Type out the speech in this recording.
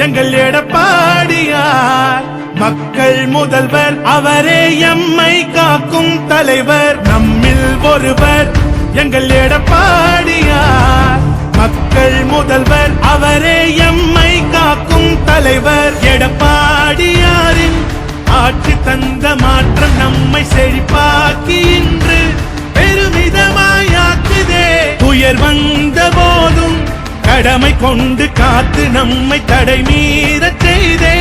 எங்கள் எடப்பாடியார். மக்கள் முதல்வர் அவரே எம்மை காக்கும் தலைவர். நம்மில் ஒருவர் எங்கள் எடப்பாடியார். மக்கள் முதல்வர் அவரே எம்மை காக்கும் தலைவர். எடப்பாடியாரின் ஆட்சி தந்த மாற்றம் நம்மை செழிப்பார் கடமை கொண்டு காத்து நம்மை தடை மீறச் செய்தே.